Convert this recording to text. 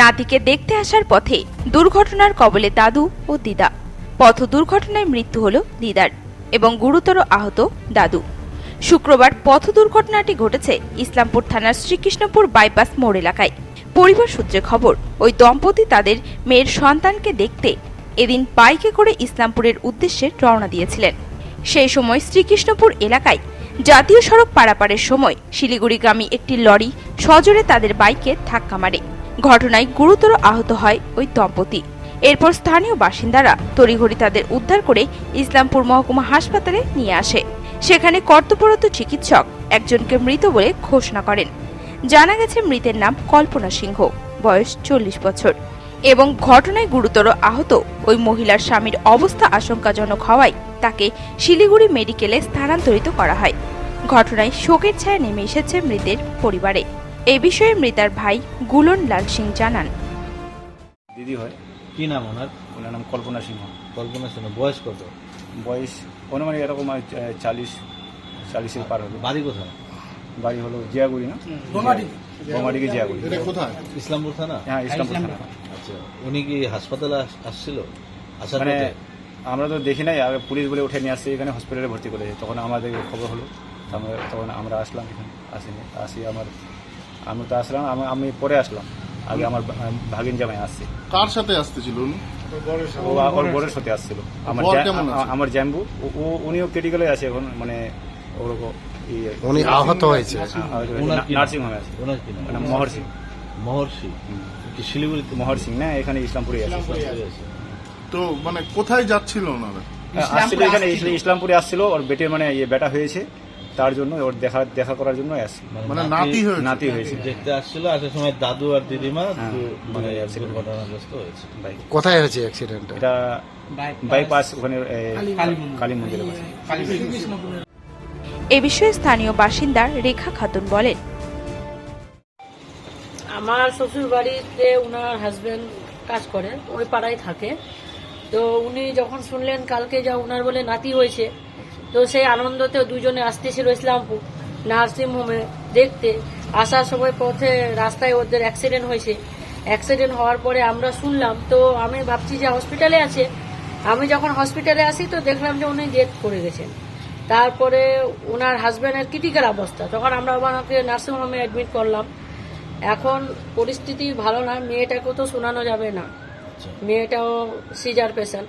নাতিকে দেখতে আসার পথে দুর্ঘটনার কবলে দাদু ও দিদা। পথ দুর্ঘটনায় মৃত্যু হল দিদার এবং গুরুতর আহত দাদু। শুক্রবার পথ দুর্ঘটনাটি ঘটেছে ইসলামপুর থানার শ্রীকৃষ্ণপুর বাইপাস মোড় এলাকায়। পরিবার সূত্রে খবর, ওই দম্পতি তাদের মেয়ের সন্তানকে দেখতে এদিন বাইকে করে ইসলামপুরের উদ্দেশ্যে রওনা দিয়েছিলেন। সেই সময় শ্রীকৃষ্ণপুর এলাকায় জাতীয় সড়ক পারাপারের সময় শিলিগুড়িগামী একটি লরি সজোরে তাদের বাইকে ধাক্কা মারে। ঘটনায় গুরুতর আহত হয় ওই দম্পতি। এরপর স্থানীয় বাসিন্দারা তড়িঘড়ি তাদের উদ্ধার করে ইসলামপুর মহকুমা হাসপাতালে নিয়ে আসে। সেখানে কর্তব্যরত চিকিৎসক একজনকে মৃত বলে ঘোষণা করেন। জানা গেছে মৃতের নাম কল্পনা সিংহ, বয়স চল্লিশ বছর। এবং ঘটনায় গুরুতর আহত ওই মহিলার স্বামীর অবস্থা আশঙ্কাজনক হওয়ায় তাকে শিলিগুড়ি মেডিকেলে স্থানান্তরিত করা হয়। ঘটনায় শোকের ছায়া নেমে এসেছে মৃতের পরিবারে। এ বিষয়ে মৃতার ভাই গুলন লাল সিং জানান। দিদি হয়। কি নাম ওনার? ওনার নাম কল্পনা সিংহ। কল্পনা সিংহ বয়স কত? বয়স অনুমানিক এরকম আর চালিশ চালিশের পার হলো বাড়ি কোথায়? বাড়ি হলো জিয়াগুড়ি না? বোমাডিকে জিয়াগুড়ি। কোথায়? ইসলামপুর থানা? হ্যাঁ ইসলামপুর থানা। আচ্ছা উনি কি হাসপাতালে আস- আসছিল? আসার মানে আমরা তো দেখি নাই আগে পুলিশ বলে উঠে নিয়ে আসছে এখানে হসপিটালে ভর্তি করেছে তখন আমাদের খবর হলো তখন আমরা আসলাম এখানে আসিনি। আসি আমার আমি তো আসলাম আমি- আমি পরে আসলাম। আগে আমার ভাগিন জামাই আসছে। কার সাথে আসতেছিল উনি? ও ওর বরের সাথে আসছিল। আমার আমার জ্যাম্বু ও- উনিও ক্রিটিক্যালে আছে এখন মানে ওরকম ইয়ে। উনি আহত হয়েছে। কি নাম? নার্সিং হোমে আছে। মানে মহর্ষি। কি শিলিগুড়িতে? মহর সিং না এখানে ইসলামপুরে আছে। তো মানে কোথায় যাচ্ছিল ওনারা? আসছিল এখানে ইসলামপুরে আসছিল ওর বেটের মানে ইয়ে বেটা হয়েছে। তার জন্য ওর দেখা দেখা করার জন্য আসছে মানে নাতি হয়েছে। নাতি হয়েছে। দেখতে আসছিল আসার সময় দাদু আর দিদিমা হ্যাঁ, মানে দুর্ঘটনাগ্রস্ত হয়েছে। বাইক কোথায় হয়েছে অ্যাক্সিডেন্টটা এটা বাইপাস ওখানে এ, কালী মন্দিরের পাশে। এ বিষয়ে স্থানীয় বাসিন্দা রেখা খাতুন বলেন। আমার শ্বশুর বাড়িতে ওনার হাজবেন্ড কাজ করে ওই পাড়ায় থাকে। তো উনি যখন শুনলেন কালকে যা ওনার বলে নাতি হয়েছে তো সেই আনন্দতে দুজনে আসতেছিল ইসলামপুর নার্সিং হোমে দেখতে। আসার সময় পথে রাস্তায় ওদের অ্যাক্সিডেন্ট হয়েছে। অ্যাক্সিডেন্ট হওয়ার পরে আমরা শুনলাম তো আমি ভাবছি যে হসপিটালে আছে। আমি যখন হসপিটালে আসি তো দেখলাম যে উনি ডেথ করে গেছেন। তারপরে ওনার হাজব্যান্ডের ক্রিটিক্যাল অবস্থা। তখন আমরা ওনাকে নার্সিং হোমে অ্যাডমিট করলাম। এখন পরিস্থিতি ভালো না মেয়েটাকেও তো শোনানো যাবে না। আচ্ছা। মেয়েটাও সিজার পেশেন্ট